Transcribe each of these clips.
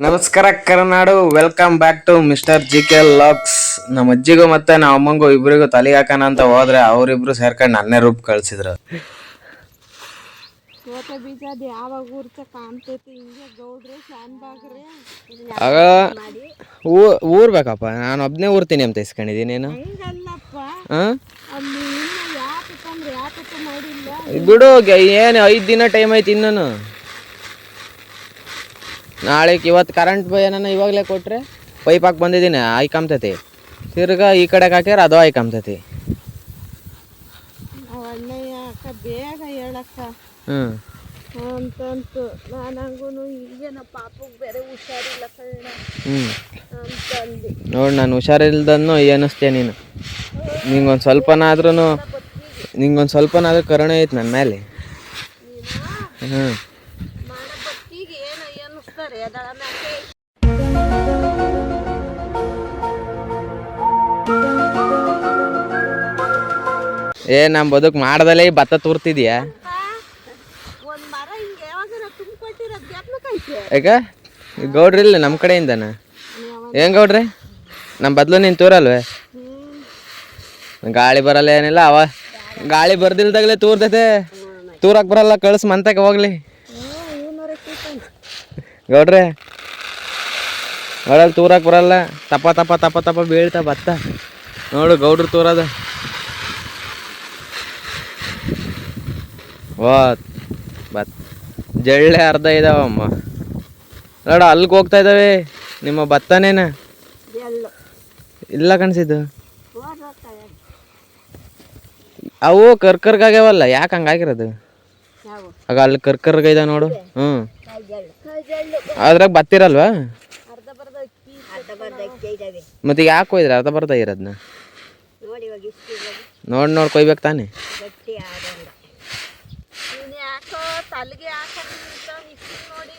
ನಮಸ್ಕಾರ Karnadu welcome back to mister G K vlogs ನಮ್ಮ ಅಜ್ಜಿಗೂ ಮತ್ತೆ ನಮ್ಮ ಅಮ್ಮಂಗೂ ಇಬ್ಬರಿಗೂ ತಲೆ ಹಾಕೋಣ ಅಂತ ಹೋದ್ರೆ ಅವರಿಬ್ರು ಸೇರ್ಕೊಂಡು ನನ್ನೇ ರೂಪ್ ಕಳ್ಸಿದ್ರು. ಆಗ ಊರ್ಬೇಕಪ್ಪ ನಾನು ಒಬ್ನೇ ಊರ್ತೀನಿ ಅಂತ ಇಸ್ಕೊಂಡಿದ್ದೀನಿ ನೀನು. ಬಿಡು ಏನು ಐದು ದಿನ ಟೈಮ್ ಐತಿ ಇನ್ನೂ ನಾಳೆಗೆ ಇವತ್ತು ಕರೆಂಟ್ ಏನನ್ನ ಇವಾಗಲೇ ಕೊಟ್ಟರೆ ಪೈಪ್ ಹಾಕಿ ಬಂದಿದ್ದೀನಿ ಆಯ್ಕಂಬ್ತೈತಿ ತಿರ್ಗಾ ಈ ಕಡೆಗೆ ಹಾಕಿದ್ರೆ ಅದು ಆಯ್ಕಂಬ್ತೈತಿ ಬೇಗ ಹೇಳಕ್ಕ. ಅಂತಂತು ನಾನಂಗೂ ಈಗೇನ ಪಾಪಗೆ ಬೇರೆ ಹುಷಾರಿಲ್ಲ ನೋಡಿ ನಾನು ಹುಷಾರಿಲ್ದನ್ನು ಏನಿಸ್ತೇನೆ ನೀನು. ನಿಂಗೊಂದು ಸ್ವಲ್ಪನಾದ್ರೂ ನಿಂಗೊಂದು ಸ್ವಲ್ಪನಾದ್ರೂ ಕರುಣೆ ಐತೆ ನನ್ನ ಮೇಲೆ. ಹ್ಞೂ ಏ ನಮ್ಮ ಬದುಕು ಮಾಡ್ದಲೇ ಈ ಭತ್ತ ತೂರ್ತಿದ್ಯಾ? ಈಗ ಗೌಡ್ರಿ ಇಲ್ಲ ನಮ್ಮ ಕಡೆಯಿಂದನ? ಏನ್ ಗೌಡ್ರಿ? ನಮ್ಮ ಬದ್ಲು ನೀನು ತೂರಲ್ವೇ? ಗಾಳಿ ಬರಲ್ಲ ಏನಿಲ್ಲ ಅವ ಗಾಳಿ ಬರ್ದಿಲ್ದಾಗಲೇ ತೂರ್ತೈತೆ. ತೂರಕ್ ಬರಲ್ಲ ಕಳ್ಸಿ ಮಂತಕ್ಕೆ ಹೋಗ್ಲಿ. ಗೌಡ್ರಿ ಗೌಡಲ್ಲಿ ತೂರಕ್ಕೆ ಬರಲ್ಲ. ತಪ್ಪ ತಪ್ಪ ತಪ್ಪ ತಪ್ಪ ಬೀಳ್ತಾ ಭತ್ತ. ನೋಡು ಗೌಡ್ರು ತೂರದ. ವಾ ಬತ್. ಜಳ್ಳೆ ಅರ್ಧ ಇದಾವಮ್ಮ. ನೋಡ ಅಲ್ಲಿಗೆ ಹೋಗ್ತಾ ಇದ್ದಾವೆ ನಿಮ್ಮ ಭತ್ತನೇನ ಇಲ್ಲ ಕಾಣಿಸಿದ್ದು ಅವು ಕರ್ಕರ್ಗಾಗ್ಯಾವಲ್ಲ ಯಾಕೆ ಹಂಗಾಗಿರೋದು ಆಗ ಅಲ್ಲಿ ಕರ್ಕರ್ಗ ಇದ ನೋಡು. ಹ್ಞೂ ಅದ್ರಾಗ ಬತ್ತಿರಲ್ವಾ? ಮತ್ತೆ ಯಾಕೆ ಕೊಯ್ದ್ರೆ? ಅರ್ಧ ಬರ್ದ ಇರೋದನ್ನ ನೋಡಿ ನೋಡಿ ಕೊಯ್ಬೇಕು ತಾನೆ. ಯಾಕೋ ತಲೆಗೆ ಹಾಕೊಂಡು ಮಿಕ್ಸಿ ನೋಡಿ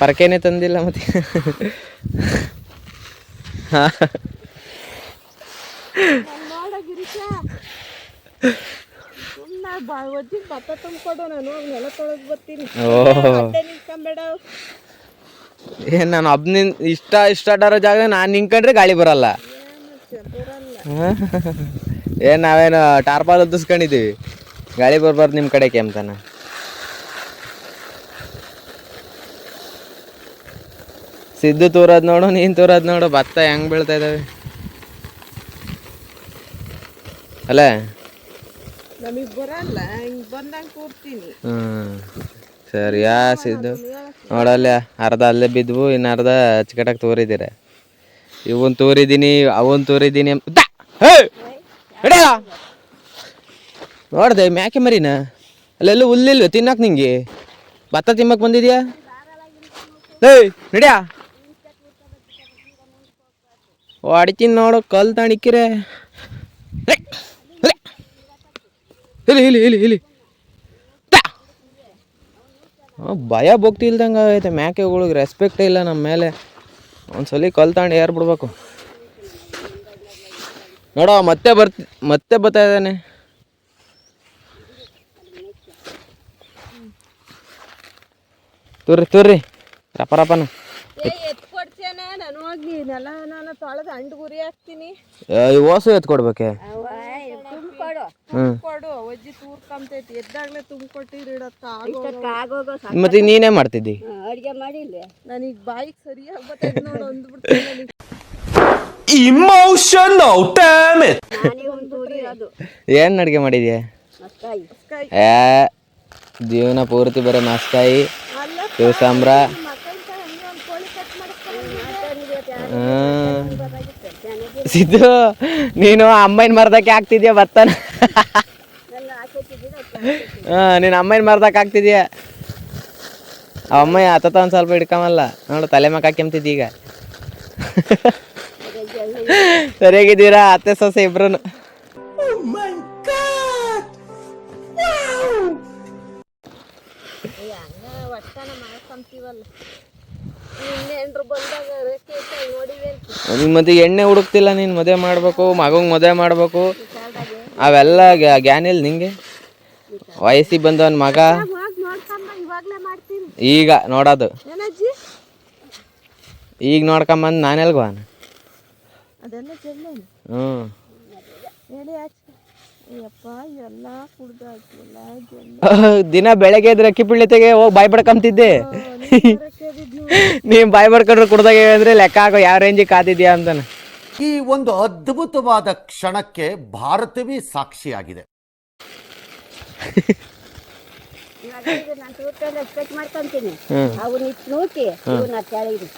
ಪರಕೇನೆ ತಂದಿಲ್ಲ ಮತ್ತೆ. ನೋಡ ಗಿರೀಶ ಸುಮ್ಮನೆ ಭತ್ತ ತುಂಬಿಕೊಡು ನಾನು ಹೋಗಿ ನೆಲ ತೊಳಗ್ ಬರ್ತೀನಿ. ನಿಂತ್ಕೊಂಬೇಡ ಏನ್ ನಾನು ಒಬ್ನಿನ್ ಇಷ್ಟ ಇಷ್ಟ ಆಡೋ ಜಾಗ ನಾನು ನಿಂಕಂಡ್ರೆ ಗಾಳಿ ಬರಲ್ಲ. ಏನು ನಾವೇನು ಟಾರ್ಪಾಲ್ ಒತ್ತಿಸ್ಕೊಂಡಿದೀವಿ ಗಾಳಿ ಬರ್ಬಾರ್ದು ನಿಮ್ಮ ಕಡೆ ಕೆಮ್ತಾನ. ಸಿದ್ದು ತೂರದ್ ನೋಡು ನೀನ್ ತೂರದ್ ನೋಡು ಭತ್ತ ಹೆಂಗ್ ಬೀಳ್ತಾ ಇದಾವೆ. ಅಲ್ಲ? ನಮಗೆ ಬರಲ್ಲ ಹಿಂಗೆ ಬಂದಂಗೆ ಕೂರ್ತೀನಿ. ಹ್ಮ್ ಸರಿ ಯಾ ಸಿದ್ದು. ನೋಡಲ್ಲ ಅರ್ಧ ಅಲ್ಲೇ ಬಿದ್ವು ಇನ್ನು ಅರ್ಧ ಅಚ್ಚಕಟ್ಟಾಗಿ ತೋರಿದ್ದೀರ ಇವನ್ ತೋರಿದ್ದೀನಿ ಅವನ್ ತೋರಿದ್ದೀನಿ ಅಂತ ಹೇ! ನೋಡ್ದೆ, ಮ್ಯಾಕೆ ಮರಿನ? ಅಲ್ಲೆಲ್ಲೂ ಹುಲ್ಲಿಲ್ವ? ತಿನ್ನಕ್ ನಿಂಗೆ? ಭತ್ತ ತಿಮ್ಮಕ್ ಬಂದಿದ್ಯಾ? ಏಯ್, ನಡ್ಯಾ? ಓ ಅಡಿತೀನಿ ನೋಡು ಕಲ್ ತಣಿಕ್ಕಿರೆ. ಇಲ್ಲಿ ಇಲ್ಲಿ ಇಲ್ಲಿ ಇಲ್ಲಿ. ಭಯ ಭಕ್ತಿ ಇಲ್ದಂಗೆ ಆಗೈತೆ ಮ್ಯಾಕೆಗಳಿಗೆ ರೆಸ್ಪೆಕ್ಟೇ ಇಲ್ಲ ನಮ್ಮ ಮೇಲೆ? ಒಂದ್ಸಲಿ ಕಲ್ ತಗೊಂಡು ಏರ್ ಬಿಡ್ಬೇಕು ನೋಡೋ ಮತ್ತೆ ಬರ್ತ ಮತ್ತೆ ಬರ್ತಾ ಇದ್ದಾನೆ. ತುರ್ರಿ ತುರ್ರಿ. ರಪ ರಪನ ಏ ಎತ್ಕೊಡ್ತೇನೆ ನಾನು ಹೋಗಿ ನೆಲ ನಾನು ತೊಳೆದು ಅಂಡು ಗುರಿ ಹಾಕ್ತೀನಿ. ಈ ಓಸು ಎತ್ ಕೊಡ್ಬೇಕೆ ಹ್ಞೂ ಕೊಡು ಒಜ್ಜಿ ತೂರ್ಕೊಂತೈತಿ. ಎದ್ದಾಗ್ಲೇ ತುಂಬಿಕೊಟ್ಟಿರಿ ಆಗೋಗ ಮತ್ತೆ ನೀನೇ ಮಾಡ್ತಿದ್ದಿ? ಅಡುಗೆ ಡ್ಯಾಮ್ ಇಟ್! ಏನು ಅಡುಗೆ ಮಾಡಿದ್ಯಾ? ಏ, ಜೀವನ ಪೂರ್ತಿ ಬರೀ ಮಾಡಿಸ್ಕೊಂಡು ಹ್ಮ್. ಸಿದ್ದು, ನೀನು ಅಮ್ಮನ ಮರದಕ್ಕೆ ಹಾಕ್ತಿದ್ಯಾ ಭತ್ತನ? ನೀನು ಅಮ್ಮನ ಮರದಕ್ಕೆ ಹಾಕ್ತಿದ್ಯಾ ಅಮ್ಮಯ್ಯ ಅಮ್ಮ ಹತ್ತತ್ತ ಒಂದು ಸ್ವಲ್ಪ ಹಿಡ್ಕೊಂಬಲ್ಲ. ನೋಡು, ತಲೆ ಮಕ್ಕ ಹಾಕ್ಯಂತಿದ್ದಿ ಈಗ. ಸರಿಯಾಗಿದ್ದೀರಾ? ಅತ್ತೆ ಸೊಸೆ ಇಬ್ರು ನಿನ್ ಮತ್ತೆ ಎಣ್ಣೆ ಹುಡುಕ್ತಿಲ್ಲ ನೀನ್? ಮದುವೆ ಮಾಡಬೇಕು ಮಗಂಗ್ ಮದುವೆ ಮಾಡಬೇಕು. ಅವೆಲ್ಲ ಗ್ಯಾನ್ ಇಲ್ಲ ನಿಂಗೆ? ವಯಸ್ಸಿಗೆ ಬಂದವನ್ ಮಗ? ಈಗ ನೋಡೋದು. ಈಗ ನೋಡ್ಕೊಂಬಂದ್ ನಾನೆಲ್ಗೋಣ ಅದೆಲ್ಲ ಹೇಳಿ ಅಯ್ಯಪ್ಪ ಎಲ್ಲ ಕುಡ್ದು ಹಾಕಿಲ್ಲ ಜಲ್ಲ ದಿನ ಬೆಳಗ್ಗೆ ಎದ್ರೆ ಅಕ್ಕಿ ಪಿಳ್ಳೆತೆಗೆ ಹೋಗಿ ಬಾಯ್ ಬಡ್ಕೊಂತಿದ್ದೆ ನೀವು ಬಾಯ್ ಬಡ್ಕೊಂಡ್ರೆ ಕುಡ್ದಾಗ ಅಂದ್ರೆ ಲೆಕ್ಕ ಆಗೋ ಯಾವ ರೇಂಜಿಗೆ ಕಾದಿದ್ಯಾ ಅಂತಾನೆ. ಈ ಒಂದು ಅದ್ಭುತವಾದ ಕ್ಷಣಕ್ಕೆ ಭಾರತವೇ ಸಾಕ್ಷಿಯಾಗಿದೆ. ನಾನು ತೂರ್ಕೊಂಡು ಸ್ಕೆಚ್ ಮಾಡ್ಕೊಂತೀನಿ. ಹ್ಞೂ. ಅವನ್ನ ಇಟ್ಟು ನೂಕಿ ಇವನ್ನ ಕೆಳಗಿಡಿ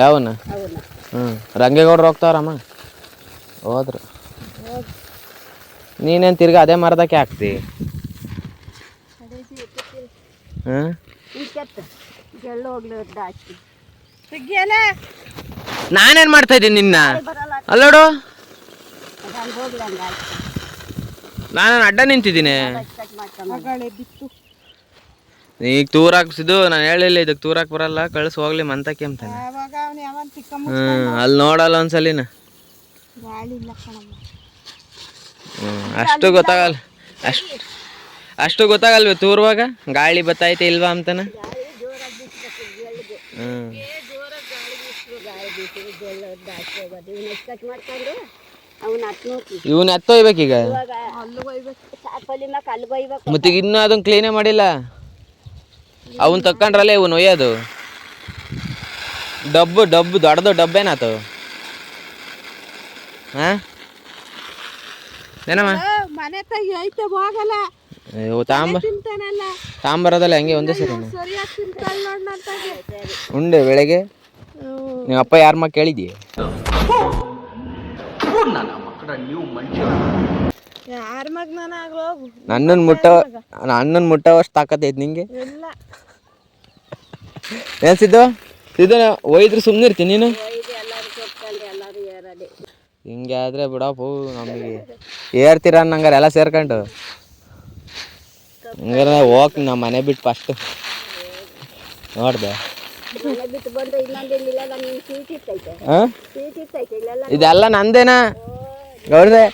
ಯಾವನ್ನ? ಅವನ್ನ. ಹ್ಞೂ. ರಂಗೇಗೌಡ್ರು ಹೋಗ್ತಾವ್ರಮ್ಮ. ಹೋದ್ರು. ನೀನೇನು ತಿರ್ಗ ಅದೇ ಮರದಕ್ಕೆ ಹಾಕ್ತಿ? ಹಾಂ? ನಾನೇನು ಮಾಡ್ತಾ ಇದ್ದೀನಿ ನಿನ್ನ? ಅಲ್ಲೋಡು ನಾನು ಅಡ್ಡ ನಿಂತಿದ್ದೀನಿ. ಈಗ ತೂರ್ ಹಾಕ್ಸಿದ್ದು ನಾನು ಹೇಳಿಲ್ಲ ಇದಕ್ಕೆ ತೂರ್ ಹಾಕ್ ಬರಲ್ಲ. ಕಳ್ಸಿ ಹೋಗ್ಲಿ ಮಂತಕ್ಕೆ ಅಂತ ಹ್ಮ್ ಹ್ಞೂ ಅಲ್ಲಿ ನೋಡಲ್ಲ ಒಂದ್ಸಲಿನ. ಅಷ್ಟು ಗೊತ್ತಾಗಲ್ಲ. ಅಷ್ಟು ಅಷ್ಟು ಗೊತ್ತಾಗಲ್ವ ತೂರುವಾಗ? ಗಾಳಿ ಬತ್ತೈತೆ ಇಲ್ವಾ ಅಂತನ? ಇವನ್ ಎತ್ತೊಯ್ಬೇಕೀಗ ಮತ್ತೆ ಇನ್ನೂ ಅದನ್ನ ಕ್ಲೀನೇ ಮಾಡಿಲ್ಲ? ಅವನ್ ತಕ್ಕೊಂಡ್ರಲ್ಲ ಇವನ್ ಒಯ್ಯೋದು. ಡಬ್ಬು ಡಬ್ಬು, ದೊಡ್ಡದು ಡಬ್ಬೇನಾತು? ಹಾ? ಏನಮ್ಮ? ಮನೆ ಐತೆ ಹೋಗಲ್ಲ. ಅಯ್ಯೋ ತಾಂಬ ತಾಂಬರೋದಲ್ಲ ಹಂಗೆ ಒಂದೇ ಸರಿ ಉಂಡೆ ಬೆಳಗ್ಗೆ? ನಿಮ್ಮ ಅಪ್ಪ ಯಾರ ಮಗ್ನ ಹೋಗು ನನ್ನನ್ ಮುಟ್ಟೋ ನನ್ನನ್ ಮುಟ್ಟೋವಷ್ಟು ತಾಕತ್ತೈತೆ ನಿಂಗೆ? ಏನ್ ಸಿದ್ದು? ಸಿದ್ದು ಒಯ್ದ್ರೆ ಸುಮ್ಮನೆ ಇರ್ತೀನಿ ನೀನು ಹಿಂಗೆ ಆದರೆ ಬಿಡಪ್ಪು ನಮಗೆ. ಏರ್ತೀರ ನಂಗಾರೆ ಎಲ್ಲ ಸೇರ್ಕೊಂಡು. ಹಂಗಾರೆ ಹೋಗ್ ನಮ್ಮ ಮನೆ ಬಿಟ್ಟು ಫಸ್ಟ್ ನೋಡ್ದೆ. ಇದೆಲ್ಲ ನಂದೇನಾ? ಗೌಡ್ದೆ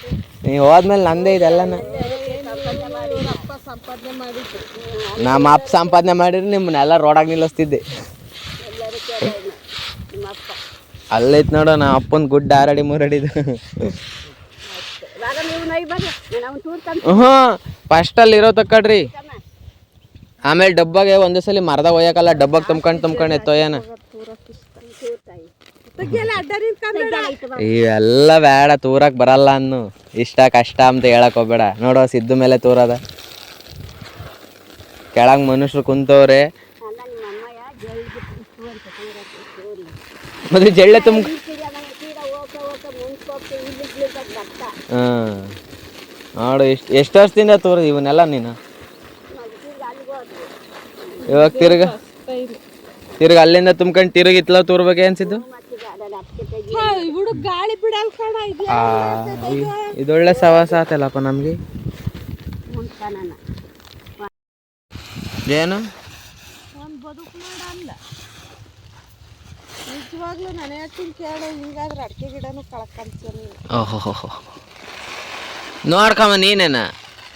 ನೀ ಹೋದ್ಮೇಲೆ ನಂದೇ ಇದೆಲ್ಲನ? ನಮ್ಮ ಅಪ್ಪ ಸಂಪಾದನೆ ಮಾಡಿದ್ರೆ. ನಿಮ್ಮನ್ನೆಲ್ಲ ರೋಡಾಗ ನಿಲ್ಲಿಸ್ತಿದ್ದೆ ಎಲ್ಲರೂ ಕೇಳ ನಿಮ್ಮ ಅಪ್ಪ ಅಲ್ಲೈತ್ ನೋಡ ನಾ ಅಪ್ಪನ ಗುಡ್ಡ ಆರಡಿ ಮೂರಡಿದು ಹ್ಞೂ ಹ್ಞೂ ಫಸ್ಟಲ್ಲಿ ಇರೋ ತಕ್ಕಡ್ರಿ ಆಮೇಲೆ ಡಬ್ಬಾಗೆ ಒಂದೇ ಸಲ ಮರದ ಒಯ್ಯಕಲ್ಲ ಡಬ್ಬಾಗ ತುಂಬ್ಕೊಂಡು ತುಂಬ್ಕೊಂಡು ಎತ್ತೊಯ್ಯನ ಇವೆಲ್ಲ ಬೇಡ. ತೂರಕ್ ಬರಲ್ಲ ಅನ್ನು. ಇಷ್ಟ ಕಷ್ಟ ಅಂತ ಹೇಳಕ್ ಹೋಗ್ಬೇಡ. ನೋಡೋ ಸಿದ್ದು ಮೇಲೆ ತೂರದ. ಕೆಳಗ್ ಮನುಷ್ಯರು ಕುಂತವ್ರೆ ಅಲ್ಲ ನಿಮ್ಮ ಅಮ್ಮಯ್ಯ ಜೈಲಿಗೆ ಇಷ್ಟು ಅಂತ ತೂರಕ್ಕೆ ತೋರಿ ಮತ್ತೆ ಜಳ್ಳೆ ತುಂಬ ಈ ಕಿಡಿ ಅವನ ಕಿಡ ಹೋಗ ಹೋಗ ಮುಂಚ್ಕೋಕೆ ಇಲ್ಲಿ ಜಳ್ಳ ತುಂಬ ಹಾಂ. ನೋಡು ಎಷ್ಟು ಎಷ್ಟು ವರ್ಷದಿಂದ ತೋರಿ ಇವನ್ನೆಲ್ಲ ನೀನು? ಇವಾಗ ತಿರ್ಗ ತಿರ್ಗ ಅಲ್ಲಿಂದ ತುಂಬ್ಕೊಂಡು ತಿರುಗಿ ಇತ್ಲ ತೋರ್ಬೇಕೆ ಅನ್ಸಿದ್ದು? ಮತ್ತೆ ಇದೊಳ್ಳೆ ಸವಾಸ ಆತಲ್ಲಪ್ಪ ನಮ್ಗೆ. ಏನು? ಒಂದು ಬದುಕು ಮಾಡಲ್ಲ ನಿಜವಾಗ್ಲೂ ನಾನು ಹೇಳ್ತೀನಿ ಕೇಳು, ಹಿಂಗಾದ್ರೆ ಅಡಿಕೆ ಗಿಡನೂ ಕಳ್ಕೊಂತೀನಿ ಓಹೋ ನೋಡ್ಕಮ್ಮ ನೀನೇನ?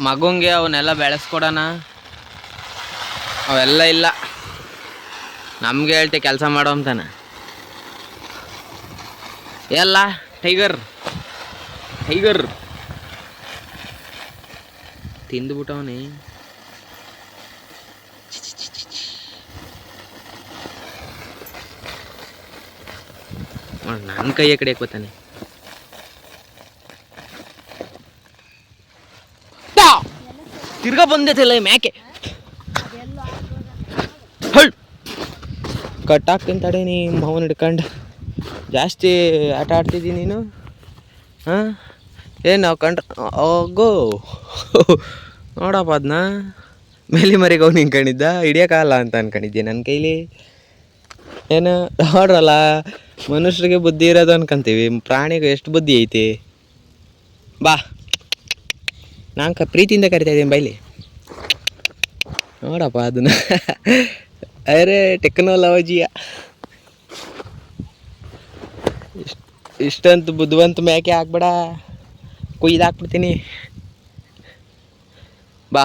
ಮಗುಂಗೆ ಅವನ್ನೆಲ್ಲ ಬೆಳೆಸ್ಕೊಡೋಣ? ಅವೆಲ್ಲ ಇಲ್ಲ. ನಮ್ಗೆ ಹೇಳ್ತಿ ಕೆಲಸ ಮಾಡೋ ಅಂತಾನ. ಎಲ್ಲ ಟೈಗರ್ ಟೈಗರ್ ತಿಂದುಬಿಟ್ಟವನೇ. ನನ್ನ ಕೈಯ ಕಡೆ ಹಾಕೋತಾನೆ ತಿರ್ಗಾ ಬಂದೈತಲ್ಲ ಮ್ಯಾಕೆ. ಕಟ್ ಕಟ್ಟಾಕ್ತೀನಿ ತಡೆ ನೀ ಮೌನ್ ಹಿಡ್ಕೊಂಡು. ಜಾಸ್ತಿ ಆಟ ಆಡ್ತಿದ್ದೀನಿ ನೀನು? ಹಾಂ? ಏನು ನಾವು ಕಂಡ್ರ ಹೋಗೋ ನೋಡಪ್ಪ ಅದನ್ನ ಮೇಲಿ ಮರಿಗೆ ಅವ್ನು ನಿಂತ್ಕೊಂಡಿದ್ದ ಹಿಡಿಯೋಕ್ಕಾಗಲ್ಲ ಅಂತ ಅನ್ಕೊಂಡಿದ್ದೆ ನನ್ನ ಕೈಲಿ? ಏನು, ನೋಡ್ರಲ್ಲ, ಮನುಷ್ಯರಿಗೆ ಬುದ್ಧಿ ಇರೋದು ಅನ್ಕೊಂತೀವಿ. ಪ್ರಾಣಿಗೆ ಎಷ್ಟು ಬುದ್ಧಿ ಐತಿ? ಬಾ. ನಾನು ಕ ಪ್ರೀತಿಯಿಂದ ಕರಿತಾ ಇದ್ದೀನಿ, ಬೈಲಿ. ನೋಡಪ್ಪ ಅದನ್ನ. ಅರೆ ಟೆಕ್ನಾಲಜಿಯ ಇಷ್ಟ, ಇಷ್ಟಂತ ಬುದ್ಧಿವಂತ ಮೇಕೆ ಹಾಕ್ಬೇಡ. ಕುಯ್ದು ಹಾಕ್ಬಿಡ್ತೀನಿ ಬಾ.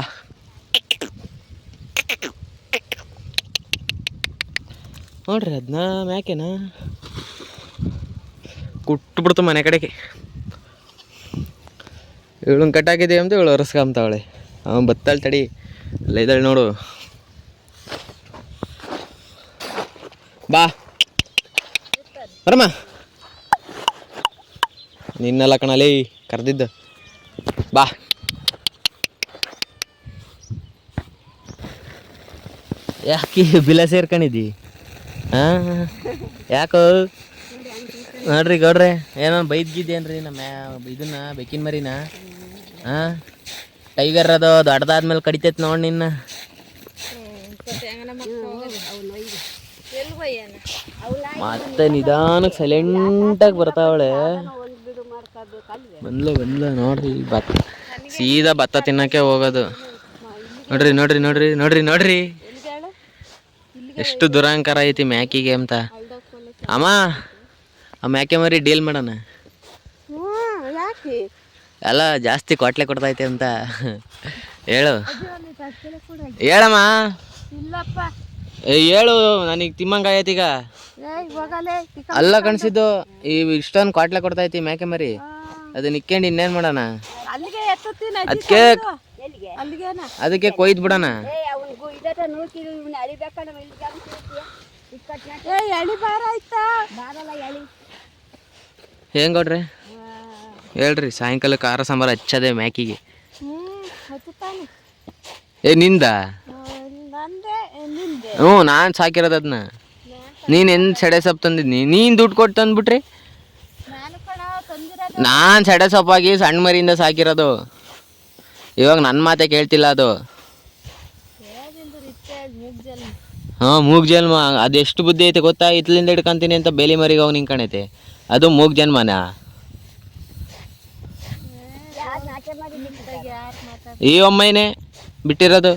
ನೋಡ್ರಿ ಅದನ್ನ ಯಾಕೆನಾ ಕುಟ್ಟು ಬಿಡ್ತು ಮನೆ ಕಡೆಗೆ. ಇವಳನ್ನ ಕಟ್ಟಾಕಿದೆ ಅಂತ ಇವಳು ಒರೆಸ್ಕೊಂತಾವಳೆ ಅವನು ಬತ್ತಾಳೆ ತಡಿ. ಅಲ್ಲೇ ನೋಡು. ಬಾ. ಬರಮ್ಮ ನಿನ್ನೆಲ್ಲ ಕಣಲಿ ಕರೆದಿದ್ದು. ಬಾ. ಯಾಕೆ ಬಿಲ ಸೇರ್ಕೊಂಡಿದ್ದಿ? ಹಾಂ? ಯಾಕೋ? ನೋಡ್ರಿ ಗೌಡ್ರೆ, ಏನೋ ಬೈದ್ಗಿದ್ದೇನ್ರಿ ನಮ್ಮ ಇದನ್ನ, ಬೆಕ್ಕಿನ ಮರಿನ? ಹಾಂ? ಟೈಗರ್ ಅದು ದೊಡ್ಡದಾದ್ಮೇಲೆ ಕಡಿತೈತೆ ನೋಡಿ ನಿನ್ನ. ಮತ್ತೆ ನಿಧಾನಕ್ಕೆ ಸೈಲೆಂಟಾಗಿ ಬರ್ತಾವಳೆ. ಬಂದ್ಲ ಬಂದ್ಲ, ನೋಡ್ರಿ ಭತ್ತ ಸೀದಾ ಭತ್ತ ತಿನ್ನಕ್ಕೆ ಹೋಗೋದು. ನೋಡ್ರಿ ನೋಡ್ರಿ ನೋಡ್ರಿ ನೋಡ್ರಿ ನೋಡ್ರಿ. ಎಷ್ಟು ದುರಂಕಾರ ಐತಿ ಮ್ಯಾಕಿಗೆ ಅಂತ. ಅಮ್ಮ ಆ ಮ್ಯಾಕೆ ಮರಿ ಡೀಲ್ ಮಾಡೋಣ. ಅಲ್ಲ ಜಾಸ್ತಿ ಕೊಟ್ಲೆ ಕೊಡ್ತೈತೆ ಅಂತ. ಹೇಳು. ಹೇಳಮ್ಮ. ಹೇಳು ನನಗೆ ತಿಮ್ಮಂಗಾಗೈತಿ ಈಗ. ಅಲ್ಲ ಕಣ್ಸಿದ್ದು ಈ ಇಷ್ಟೊಂದು ಕ್ವಾಟ್ಲೆ ಕೊಡ್ತೈತಿ ಮ್ಯಾಕೆ ಮರಿ. ಅದನ್ನ ಇಕ್ಕೊಂಡು ಇನ್ನೇನು ಮಾಡೋಣ? ಅದಕ್ಕೆ ಅದಕ್ಕೆ ಕೊಯ್ದು ಬಿಡೋಣ. ಏ ಎಳಿ ಬಾರ ಆಯ್ತಾ? ಹೆಂಗ್ ಕೊಡ್ರಿ ಹೇಳ್ರಿ ಸಾಯಂಕಾಲ ಖಾರ ಸಾಂಬಾರು ಹಚ್ಚದೆ ಮ್ಯಾಕಿಗೆ. ಏ ನಿಂದ? ನಂದೆ ನಿಂದೆ. ಹ್ಞೂ ನಾನು ಸಾಕಿರೋದು ಅದನ್ನ ನೀನು ಹೆಂಗೆ ಸೆಡೆ ಸೊಪ್ಪು ತಂದಿದ್ನಿ ನೀನು ದುಡ್ಡು ಕೊಟ್ಟು ತಂದ್ಬಿಟ್ರಿ? ನಾನು ಕಣ ತಂದಿರೋದು. ನಾನು ಸೆಡೆ ಸೊಪ್ಪಾಗಿ ಸಣ್ಣ ಮರಿಯಿಂದ ಸಾಕಿರೋದು. ಇವಾಗ ನನ್ನ ಮಾತೆ ಕೇಳ್ತಿಲ್ಲ ಅದು. ಹಾಂ ಮೂಗ್ ಜನ್ಮ. ಅದೆಷ್ಟು ಬುದ್ಧಿ ಐತೆ ಗೊತ್ತಾ? ಇತ್ಲಿಂದ ಹಿಡ್ಕೊಂತೀನಿ ಅಂತ ಬೇಲಿ ಮರಿಗೆ ಹೋಗಿ ನಿಂಕಣೈತೆ ಅದು ಮೂಗ್ ಜನ್ಮನ? ಈ ಒಮ್ಮೈನೆ ಬಿಟ್ಟಿರೋದು?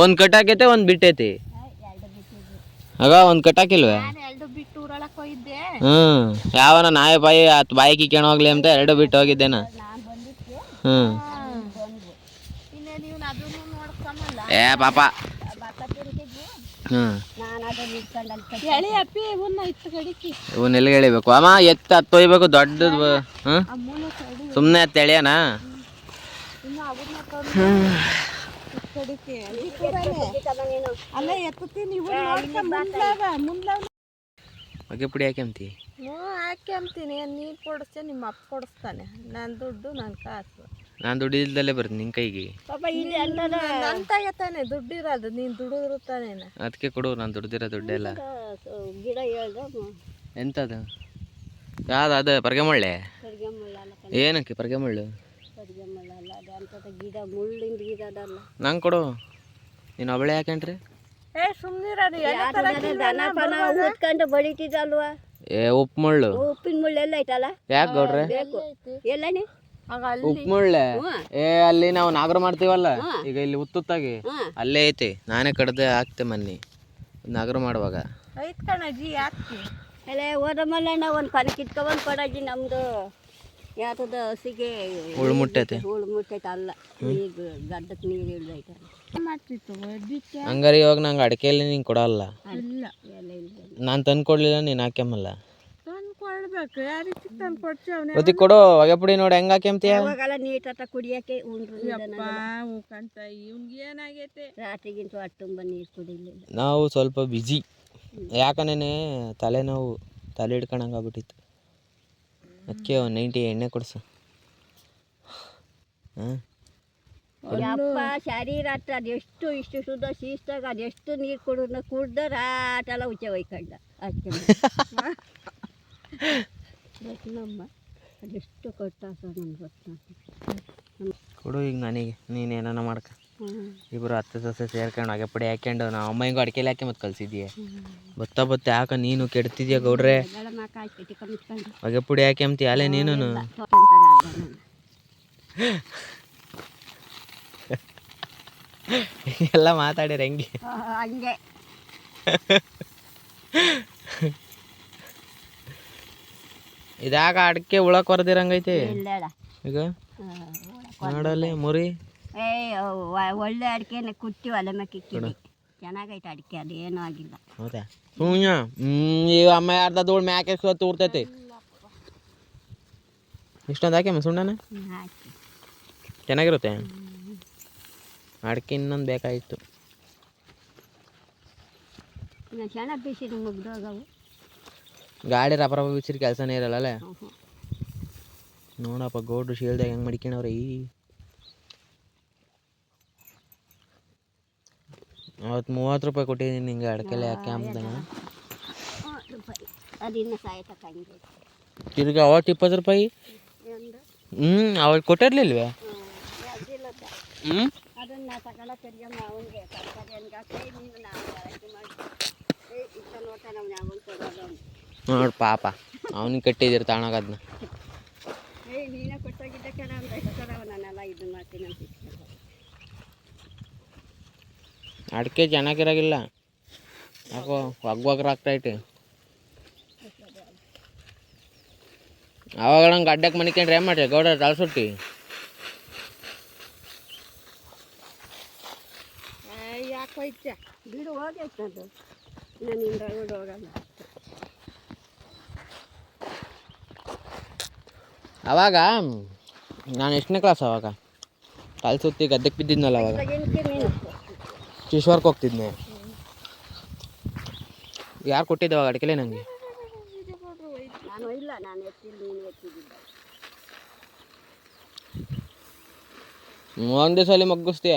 ಒಂದ್ ಕಟಾಕೈತೆ ಒಂದ್ ಬಿಟ್ಟೈತಿ. ಅಗ ಒಂದ್ ಕಟಾಕಿಲ್ವೇ ಹ್ಮ್. ಯಾವನ ನಾಯಿ ಬಾಯಿ ಆತ್ ಬಾಯಿ ಕಿಕ್ಕೊಂಡು ಹೋಗ್ಲಿ ಅಂತ ಎರಡು ಬಿಟ್ಟು ಹೋಗಿದ್ದೇನ? ಹ್ಞೂ ಇನ್ನೇ ನೀವು ಅದನ್ನು ನೋಡ್ಕೊಂಬಲ್ಲ ಏ ಪಾಪ. ಹ್ಞೂ ಎಳಿ ಅಪ್ಪಿ ಇವನ್ನ ಇತ್ತು ಎಲ್ಲಿ ಎಳಿಬೇಕು? ಅಮ್ಮ ಎತ್ತ ತೊಯ್ಬೇಕು ದೊಡ್ಡದು ಹ್ಞೂ ಸುಮ್ಮನೆ ಎತ್ತ ಎಳಿಯನ? ಹೊಗೆ ಪುಡಿ ಹಾಕ್ಯಂತಿ ಹ್ಞೂ ಹಾಕ್ಯಂತೀನಿ ನೀನು ಕೊಡಿಸ್ತೇನೆ ನಿಮ್ಮ ಅಪ್ಪ ಕೊಡಿಸ್ತಾನೆ. ನನ್ನ ದುಡ್ಡು ನನ್ನ ಕಾಸು. ನಾನು ದುಡಿಲ್ದಲ್ಲೇ ಬರ್ತೀನಿ ನಿನ್ ಕೈಗೆ. ನನ್ನ ತಾಯ ತಾನೆ ದುಡ್ಡಿರೋದು ನೀನು ದುಡಿದ್ರು ತಾನೇ ಅದಕ್ಕೆ ಕೊಡು ನಾನು ದುಡ್ದಿರೋ ದುಡ್ಡೆಲ್ಲ. ಗಿಡ ಹೇಳ್ದ? ಎಂತದು? ಯಾವ್ದು ಅದು ಪರ್ಗೆಮಳ್ಳೆ? ಏನಕ್ಕೆ ಪರ್ಗೆಮಳ್ಳು? ಗಿಡ ಮುಳ್ಳಿಂದ ಗಿಡ ಅದಲ್ಲ. ನಂಗೆ ಕೊಡು. ನೀನು ಅವಳೆ ಯಾಕೇನ್ರಿ ಏ ಸುಮ್ಮನಿರ ಕೂತ್ಕೊಂಡು ಬಳಿತಿದ್ದಲ್ವಾ ಏ ಉಪ್ಪು ಮುಳ್ಳು. ಉಪ್ಪಿನ ಮುಳ್ಳು ಎಲ್ಲ ಐತಲ್ಲ ಯಾಕೆ ಗೌಡ್ರೆ? ಬೇಕು. ಎಲ್ಲನೇ ಅಲ್ಲಿ ಏ ಅಲ್ಲಿ ನಾವು ನಾಗರ ಮಾಡ್ತೀವಲ್ಲ? ಈಗ ಇಲ್ಲಿ ಉತ್ತುತ್ತಾಗಿ ಅಲ್ಲೇ ಐತಿ. ನಾನೇ ಕಡ್ದೆ ಹಾಕ್ತೆ ಮನ್ನಿ. ನಾಗರ ಮಾಡುವಾಗ. ಐತ್ ಕಣಜ್ಜಿ ಯಾಕೆ ಎಲ್ಲ ಹೋದ ಮಲ್ಲಣ್ಣ ಒಂದು ಕನ ಕಿತ್ಕೊಬಂದು ಕೊಡಜ್ಜಿ ನಮ್ಮದು ಯಾತದ ಹಸಿಗೆ ಹುಳು ಮುಟ್ಟೈತೆ ಹುಳು ಮುಟ್ಟೈತೆ ಅಲ್ಲ. ಈಗ ಗಡ್ಡಕ್ಕೆ ನೀರು ಇಳ್ದೈತೆ ಹಂಗಾರೆ ಇವಾಗ ನಂಗೆ ಅಡಿಕೆಯಲ್ಲಿ ನೀನು ಕೊಡಲ್ಲ. ನಾನು ತಂದು ಕೊಡ್ಲಿಲ್ಲ ನೀನು ಹಾಕ್ಯಂಬಲ್ಲ ತಂದು ಕೊಡ್ಬೇಕು ಯಾರಿಗೆ ಕೊಡ್ತಿ ಅವನೇ? ಒತ್ತಿ ಕೊಡು ಹೊಗೆ ಪುಡಿ ನೋಡಿ ಹೆಂಗೆ ಹಾಕ್ಯಂತೀಯ? ಅವಾಗೆಲ್ಲ ನೀಟಾಟ ಕುಡಿಯಕ್ಕೆ ಉಂಡ್ರು ಯಪ್ಪ ಕಂತ ಇವ್ನಿಗೆ ಏನಾಗೈತೆ? ರಾತ್ರಿಗಿಂತ ಅಟ್ಟುಂಬ ನೀರು ಕುಡಿಲಿಲ್ಲ. ನಾವು ಸ್ವಲ್ಪ ಬಿಜಿ ಯಾಕನೇನೆ ತಲೆನೋವು ತಲೆ ಹಿಡ್ಕೊಂಡಂಗೆ ಆಗ್ಬಿಟ್ಟಿತ್ತು. ಅದಕ್ಕೆ ಒಂದು ನೈಂಟಿ ಎಣ್ಣೆ ಕೊಡ್ಸು. ಹಾಂ? ಯಪ್ಪ ಶರೀರ ಹತ್ರ ಅದೆಷ್ಟು ಇಷ್ಟು ಶುದ್ಧ ಶಿಸ್ತಾಗ ಅದೆಷ್ಟು ನೀರು ಕುಡಿದ ಕುಡ್ದ ರಾಟೆಲ್ಲ ಉಚ್ಚೆ ಒಯ್ಕೊಂಡ ಅಷ್ಟೇ. ನಮ್ಮ ಅದೆಷ್ಟು ಕೊಟ್ಟಾಸ ನಮ್ಗೆ ಗೊತ್ತ? ಕೊಡು ಈಗ ನನಗೆ ನೀನು ಏನಾನ ಮಾಡ್ಕ. ಇಬ್ರು ಇಬ್ಬರು ಹತ್ತು ಸೊಸೆ ಸೇರ್ಕೊಂಡು ಹೊಗೆ ಪುಡಿ ಹಾಕ್ಯಂಡು ನಾವು ಅಮ್ಮಂಗೂ ಅಡಿಕೆಲಿ ಹಾಕಿ ಮತ್ತೆ ಕಲ್ಸಿದ್ಯೆ ಬತ್ತ ಬತ್ತ ಯಾಕ ನೀನು ಕೆಡ್ತಿದ್ಯಾ ಗೌಡ್ರೆ? ಹಾಗೆ ಮಾಕ ಹಾಕಿ ಪುಡಿ ಹಾಕ್ಯಂತಿ ಅಲ್ಲೇ ನೀನು. ಎಲ್ಲ ಮಾತಾಡಿರ ಹೆಂಗೆ? ಹಂಗೆ. ಇದಾಗ ಅಡಿಕೆ ಉಳಕ್ ಬರ್ದಿರಂಗೈತಿ? ಈಗ? ನೋಡಲ್ಲಿ ಮುರಿ? ಒಳ್ಳೆ ಅಡಿಕೆನ ಕುಟ್ಟಿ ಒಲೆ ಇಕ್ಕಿದ್ವಿ ಚೆನ್ನಾಗೈತೆ ಅಡಿಕೆ ಅದೇನೂ ಆಗಿಲ್ಲ. ಹೌದಾ? ಹ್ಞೂ ಈಗ ಅಮ್ಮ ಅರ್ಧ ಧೂಳು ಮ್ಯಾಕೆ ತೂರ್ತೈತಿ ಇಷ್ಟೊಂದು ಹಾಕಿ ಸುಣ್ಣನ? ಚೆನ್ನಾಗಿರುತ್ತೆ? ಅಡಿಕೆ ಇನ್ನೊಂದು ಬೇಕಾಗಿತ್ತು ಚೆನ್ನಾಗಿ ಬಿಸಿಲು ಮುಗ್ದೋಗವು. ಗಾಡಿ ರಪ ರಪ ಬಿಚ್ಚಿರಿ ಕೆಲಸನೇ ಇರಲ್ಲ ಅಲ್ಲೇ. ನೋಡಪ್ಪ ಗೌಡ್ರು ಶೀಲ್ದಾಗ ಹೆಂಗೆ ಮಡಿಕೊಂಡವ್ರೆ ಈ. ಅವತ್ತು ಮೂವತ್ತು ರೂಪಾಯಿ ಕೊಟ್ಟಿದ್ದೀನಿ ನಿಂಗೆ ಅಡಕೆಲೆ ಸಾಯ್ತಕ್ಕಂಗೆ ತಿರ್ಗಿ ಅವತ್ತು ಇಪ್ಪತ್ತು ರೂಪಾಯಿ? ಹ್ಞೂ ಅವತ್ತು ಕೊಟ್ಟಿರ್ಲಿಲ್ವೇ? ಹ್ಞೂ ಅದನ್ನ ನೋಡಿ ಪಾಪ. ಅವನಿಗೆ ಕಟ್ಟಿದ್ದೀರಿ ತಾಣಾಗ ಅದನ್ನ ಏಯ್ ನೀನೇ ಕೊಟ್ಟೋಗಿದ್ದೆ ಕಣ ಅಂತ ಇಷ್ಟದವ ನಾನೆಲ್ಲ ಇದು ಮಾಡ್ತೀನಿ ಅಂತ ಇಟ್ಕೊಂಡೆ. ಅಡಿಕೆ ಚೆನ್ನಾಗಿರಾಗಿಲ್ಲ ಯಾಕೋ ಒಗ್ವಗ್ರ ಆಗ್ತೈತಿ ಅವಾಗ ನಂಗೆ ಅಡ್ಡಕ್ಕೆ ಮನಿಕೊಂಡ್ರೆ ಏನು ಮಾಡ್ರಿ ಗೌಡ ತಳ್ಸುಟ್ಟಿ ಯಾಕೆ ಹೋಯ್ತ ಬಿಡು ಹೋಗೈತೆ ಅದು. ನಾನು ಹಿಂದೆ ಹೋಗಲ್ಲ. ಅವಾಗ ನಾನು ಎಷ್ಟನೇ ಕ್ಲಾಸ್ ಅವಾಗ? ಕಾಲು ಸುತ್ತಿ ಗದ್ದೆಗೆ ಬಿದ್ದಿದ್ನಲ್ಲ ಅವಾಗ? ಶಿಶ್ವರ್ಗೆ ಹೋಗ್ತಿದ್ನೆ. ಯಾರು ಕೊಟ್ಟಿದ್ದೆ ಅವಾಗ ಅಡಿಕೆಲೆ ನನಗೆ ಒಂದು ಅಲ್ಲಿ ಮಗ್ಗಿಸ್ತೀಯ?